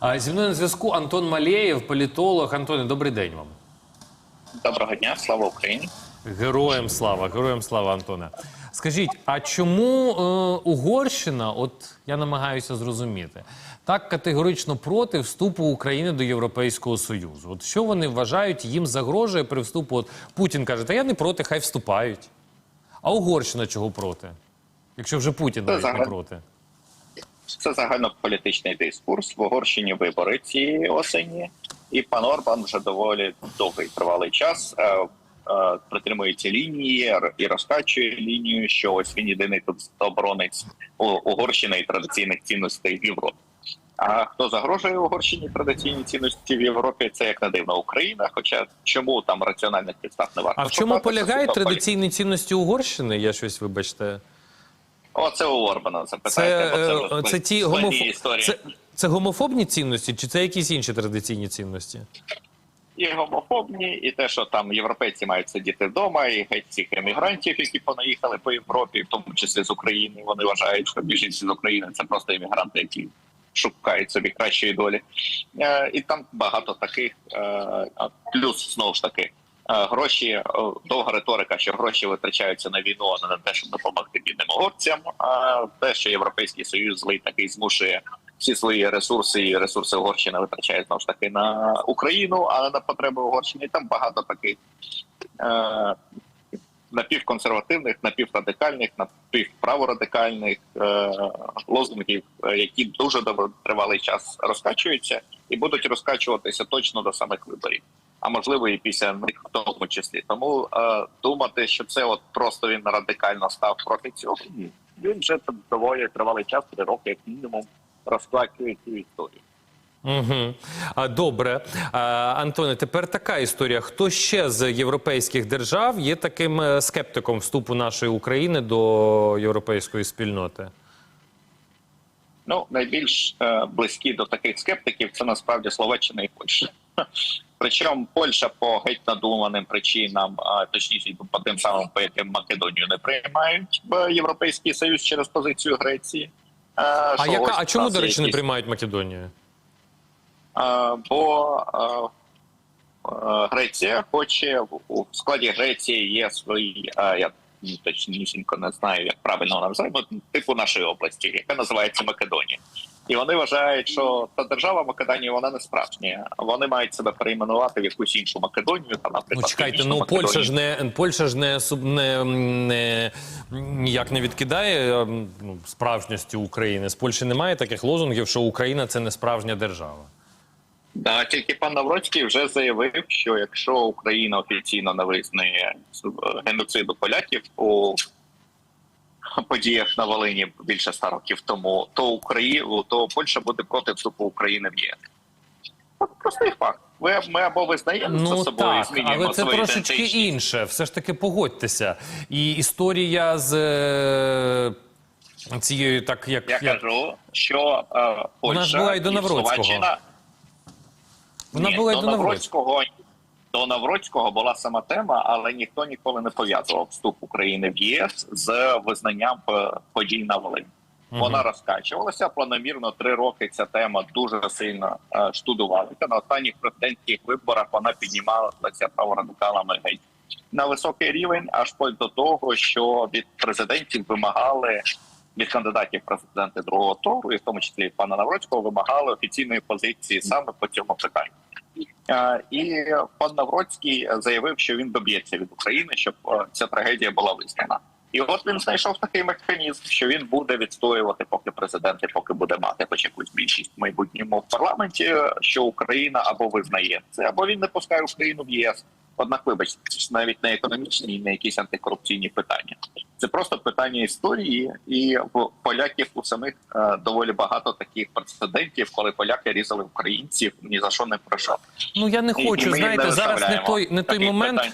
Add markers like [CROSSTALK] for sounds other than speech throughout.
А зі мною на зв'язку Антон Малєєв, політолог. Антоне, добрий день вам. Доброго дня, слава Україні. Героям слава, героям слава, Антоне. Скажіть, а чому е, Угорщина, от я намагаюся зрозуміти, так категорично проти вступу України до Європейського Союзу? От що вони вважають, їм загрожує при вступу? От Путін каже, та я не проти, хай вступають. А Угорщина чого проти? Якщо вже Путін навіть не проти. Це загальнополітичний дискурс. В Угорщині вибори цієї осені, і пан Орбан вже доволі довгий тривалий час е, е, притримується лінії і розкачує лінію, що ось він єдиний тут оборонець Угорщини і традиційних цінностей в Європі. А хто загрожує Угорщині традиційні цінності в Європі? Це як не дивно Україна. Хоча чому там раціональних підстав не варто А в чому полягають традиційні цінності Угорщини? Я щось, вибачте. Оце у Орбана запитайте. Це, бо е, вже це ті історії. це, це гомофобні цінності, чи це якісь інші традиційні цінності? і гомофобні, і те, що там європейці мають сидіти вдома, і геть цих емігрантів, які понаїхали по Європі, в тому числі з України. Вони вважають, що біженці з України це просто емігранти, які шукають собі кращої долі. Е, і там багато таких е, плюс знову ж таки. Е, Гроші е, довга риторика, що гроші витрачаються на війну, а не на те, щоб допомогти бідним угорцям. А те, що європейський союз злий такий змушує всі свої ресурси і ресурси Угорщини витрачає знову ж таки на Україну, а не на потреби Угорщини. Там багато таких е, напівконсервативних, напіврадикальних, напівправорадикальних е, лозунгів, е, які дуже тривалий час розкачуються і будуть розкачуватися точно до самих виборів. А можливо, і після них в тому числі. Тому е, думати, що це от просто він радикально став проти цього. Ні, він вже тут доволі тривалий час, три роки, як мінімум, розкачує цю історію. Угу. А, добре. А, Антоне, тепер така історія. Хто ще з європейських держав є таким е, скептиком вступу нашої України до європейської спільноти? Ну, найбільш е, близькі до таких скептиків це насправді Словаччина і Польща. Причому Польща по геть надуманим причинам, а точніше по тим самим, по яким Македонію не приймають в Європейський Союз через позицію Греції. А яка а чому, до речі, не приймають Македонію? Бо Греція хоче у складі Греції є свої. ну, точнісінько не знаю, як правильно вона називаємо, типу нашої області, яка називається Македонія. І вони вважають, що та держава Македонії вона не справжня. Вони мають себе перейменувати в якусь іншу Македонію. Та Ну наприклад, чекайте, ну Македонію. Польща ж не Польща ж не не, не ніяк не відкидає ем, ну, справжністю України. З Польщі немає таких лозунгів, що Україна це не справжня держава. Да, тільки пан Навроцький вже заявив, що якщо Україна офіційно не визнає е, геноциду поляків у подіях на Волині більше ста років тому, то Україну, то Польща буде проти вступу України в ЄС. Простий факт. Ви ми або визнаємо Ну за собою і так, змінюємо але це свою трошечки інше. Все ж таки погодьтеся. І історія з е, цією, так як Я як- кажу, що е, Польща ж була і до Навроцького. Словаччина вона Ні, була до Навроцького. До Навроцького була сама тема, але ніхто ніколи не пов'язував вступ України в ЄС з визнанням подій на Волині. Вона розкачувалася планомірно три роки. Ця тема дуже сильно е, штудувалася. На останніх президентських виборах вона піднімалася праворадикалами геть на високий рівень, аж до того, що від президентів вимагали від кандидатів в президенти другого туру, і в тому числі пана Навроцького, вимагали офіційної позиції саме по цьому питанню. Е, І пан Навроцький заявив, що він доб'ється від України, щоб е, ця трагедія була визнана. І от він знайшов такий механізм, що він буде відстоювати, поки президент і поки буде мати хоч якусь більшість в майбутньому в парламенті, що Україна або визнає це, або він не пускає Україну в ЄС. Однак, вибачте, це ж навіть не економічні, і не якісь антикорупційні питання. Це просто питання історії, і в поляків у самих е, доволі багато таких прецедентів, коли поляки різали українців ні за що не пройшов. Ну я не І- і хочу. ми знаєте, не зараз не той не той момент. питань.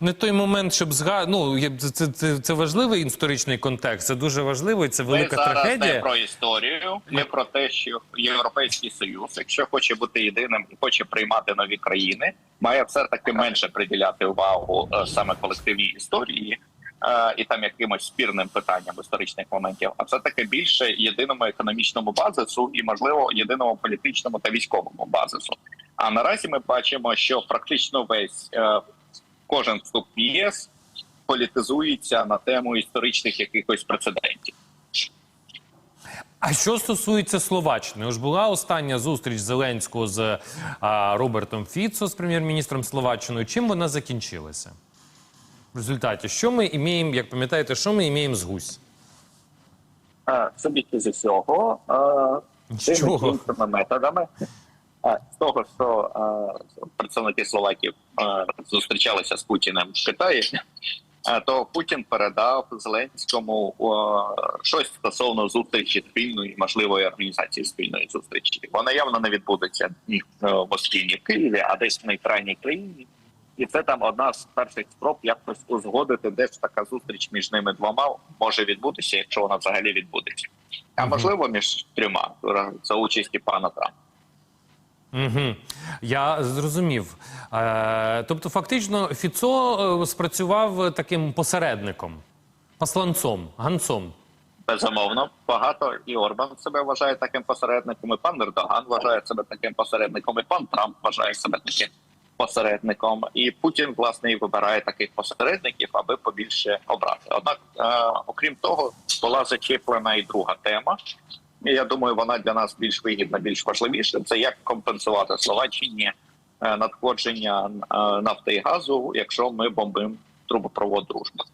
Не той момент, щоб зга... ну, це, це, це, це важливий історичний контекст. Це дуже важливо, і це велика Ми зараз трагедія. не про історію. Ми про те, що Європейський Союз, якщо хоче бути єдиним і хоче приймати нові країни, має все таки менше приділяти увагу е, саме колективній історії. е, і там якимось спірним питанням історичних моментів, а все таки більше єдиному економічному базису і, можливо, єдиному політичному та військовому базису. А наразі ми бачимо, що практично весь е, кожен вступ в ЄС політизується на тему історичних якихось прецедентів. А що стосується Словаччини, ж була остання зустріч Зеленського з а, Робертом Фіцо, з прем'єр-міністром Словаччиною. Чим вона закінчилася? В результаті, що ми іміємо, як пам'ятаєте, що ми іміємо з гусь? Е, Судячи з усього, чого? методами. Е, З того, що е, представники Словаків е, зустрічалися з Путіним в Китаї, е, то Путін передав Зеленському е, щось стосовно зустрічі спільної, можливої організації спільної зустрічі. Вона явно не відбудеться ні в Москві, ні в Києві, а десь в нейтральній країні. І це там одна з перших спроб якось узгодити, де ж така зустріч між ними двома може відбутися, якщо вона взагалі відбудеться. А можливо, між трьома за участі пана Трампа. Угу. Я зрозумів. Е, тобто, фактично, Фіцо е, спрацював таким посередником, посланцом, ганцом. Безумовно, багато і Орбан себе вважає таким посередником, і пан Ердоган вважає себе таким посередником, і пан Трамп вважає себе таким посередником. І Путін власне і вибирає таких посередників, аби побільше обрати. Однак, е, окрім того, була зачеплена і друга тема. Я думаю, вона для нас більш вигідна, більш важливіша. Це як компенсувати Словаччині е, надходження е, нафти і газу, якщо ми бомбимо трубопровод дружба.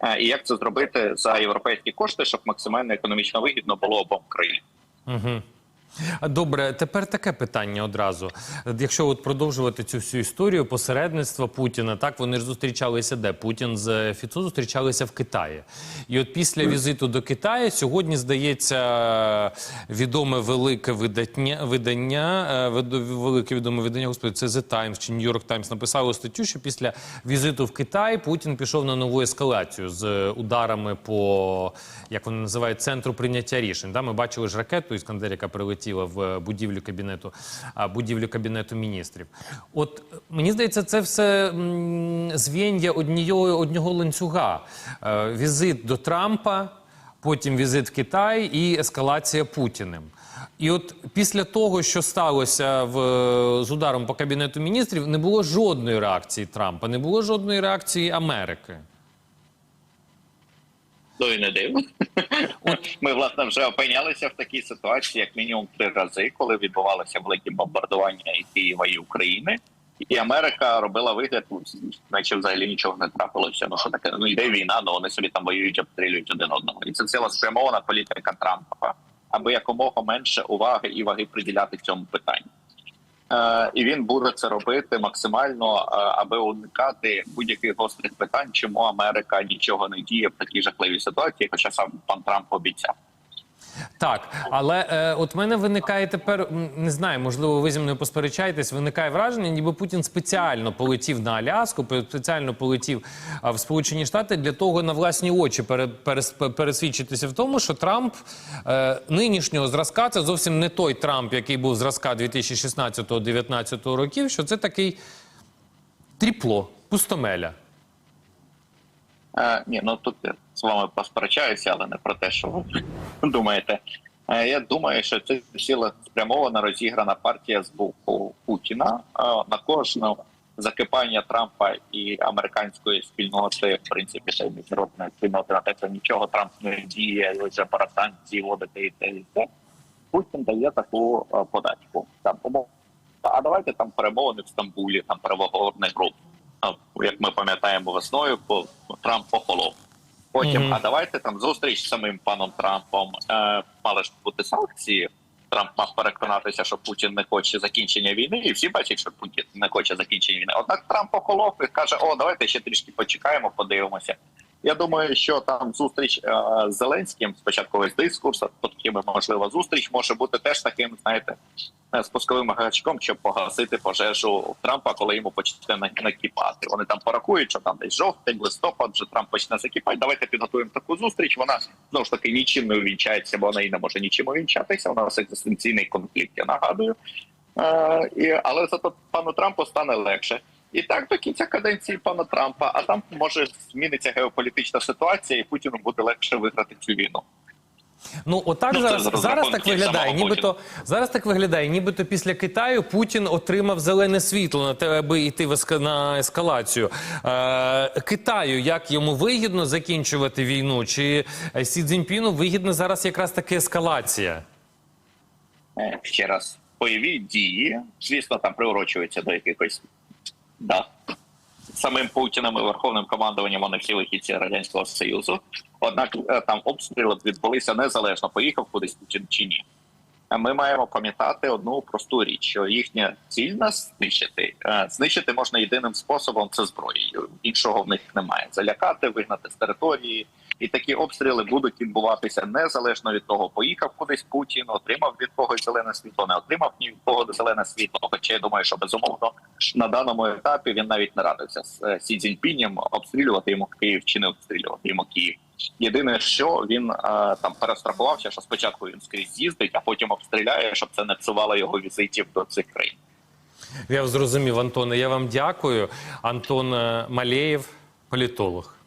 Е, І як це зробити за європейські кошти, щоб максимально економічно вигідно було обом країн? Угу. Добре, тепер таке питання одразу. Якщо от продовжувати цю всю історію посередництва Путіна, так вони ж зустрічалися де? Путін з Фіцо зустрічалися в Китаї. І от після візиту до Китаю сьогодні здається відоме велике видання, видання е, велике відоме видання, господи, це The Times чи New York Times написало статтю, що після візиту в Китай Путін пішов на нову ескалацію з ударами по як вони називають центру прийняття рішень. Да, ми бачили ж ракету Іскандер, яка прилетіла в будівлю кабінету будівлю кабінету міністрів. От е, мені здається, це все звіння однієї одного ланцюга. Е, візит до Трампа, потім візит в Китай і ескалація Путіним. І от після того, що сталося в, з ударом по кабінету міністрів, не було жодної реакції Трампа, не було жодної реакції Америки. То і не дивно. Ми власне вже опинялися в такій ситуації, як мінімум три рази, коли відбувалися великі бомбардування і Києва і України. І Америка робила вигляд, наче взагалі нічого не трапилося. Ну що таке? Ну йде війна, ну вони собі там воюють, обстрілюють один одного. І це ціла спрямована політика Трампа, аби якомога менше уваги і ваги приділяти цьому питанню. Е, і він буде це робити максимально, е, аби уникати будь-яких гострих питань, чому Америка нічого не діє в такій жахливій ситуації, хоча сам пан Трамп обіцяв. Так, але е, от мене виникає тепер, не знаю, можливо, ви зі мною посперечаєтесь, виникає враження, ніби Путін спеціально полетів на Аляску, спеціально полетів в Сполучені Штати для того на власні очі пересвідчитися в тому, що Трамп е, нинішнього зразка це зовсім не той Трамп, який був зразка 2016-2019 років, що це такий тріпло, пустомеля. Е, ні, ну тут з вами посперечаюся, але не про те, що ви [LAUGHS] думаєте. Е, я думаю, що це ціла спрямована розіграна партія з боку Путіна е, на кожне закипання Трампа і американської спільноти, в принципі, та й міжнародної спільноти на те, що нічого Трамп не діє, лише пара санкцій вводити і те, і те. Путін дає таку е, подачку. Там умов. А давайте там перемовини в Стамбулі, там переговорних груп. Як ми пам'ятаємо весною, Трамп похолов. Потім, Мгм. а давайте там зустріч з самим паном Трампом. Е, мали ж бути санкції. Трамп мав переконатися, що Путін не хоче закінчення війни, і всі бачать, що Путін не хоче закінчення війни. Однак Трамп охолов і каже: О, давайте ще трішки почекаємо, подивимося. Я думаю, що там зустріч е, з Зеленським, спочатку весь дискурс, потім можливо зустріч може бути теж таким, знаєте, е, спусковим гачком, щоб погасити пожежу Трампа, коли йому почне на- накипати. Вони там порахують, що там десь жовтень, листопад, вже Трамп почне закипати. Давайте підготуємо таку зустріч. Вона знову ж таки нічим не увінчається, бо вона і не може нічим увінчатися. У нас екзистенційний конфлікт, я нагадую. Е, але зато пану Трампу стане легше. І так до кінця каденції пана Трампа, а там може зміниться геополітична ситуація, і Путіну буде легше виграти цю війну. Ну, отак Ну, зараз, зараз так виглядає. Нібито зараз так виглядає. Нібито після Китаю Путін отримав зелене світло на те, аби йти на ескалацію. Е, Китаю як йому вигідно закінчувати війну? Чи Сі Цзіньпіну вигідна зараз якраз таки ескалація? Е, Ще раз, бойові дії, звісно, там приурочуються до якихось дат. Самим Путіним і верховним командуванням вихідці радянського союзу. Однак е, там обстріли відбулися незалежно, поїхав кудись Путін чи ні. Ми маємо пам'ятати одну просту річ: що їхня ціль нас знищити. Е, Знищити можна єдиним способом це зброєю. Іншого в них немає. Залякати, вигнати з території. І такі обстріли будуть відбуватися незалежно від того, поїхав кудись Путін, отримав від когось зелене світло, не отримав ні від кого зелене світло. Хоча я думаю, що безумовно на даному етапі він навіть не радився з е, Сі Цзіньпінем обстрілювати йому Київ чи не обстрілювати йому Київ. Єдине, що він е, там перестрахувався, що спочатку він скрізь з'їздить, а потім обстріляє, щоб це не псувало його візитів до цих країн. Я зрозумів, Антоне. Я вам дякую. Антон е, Малеєв, політолог.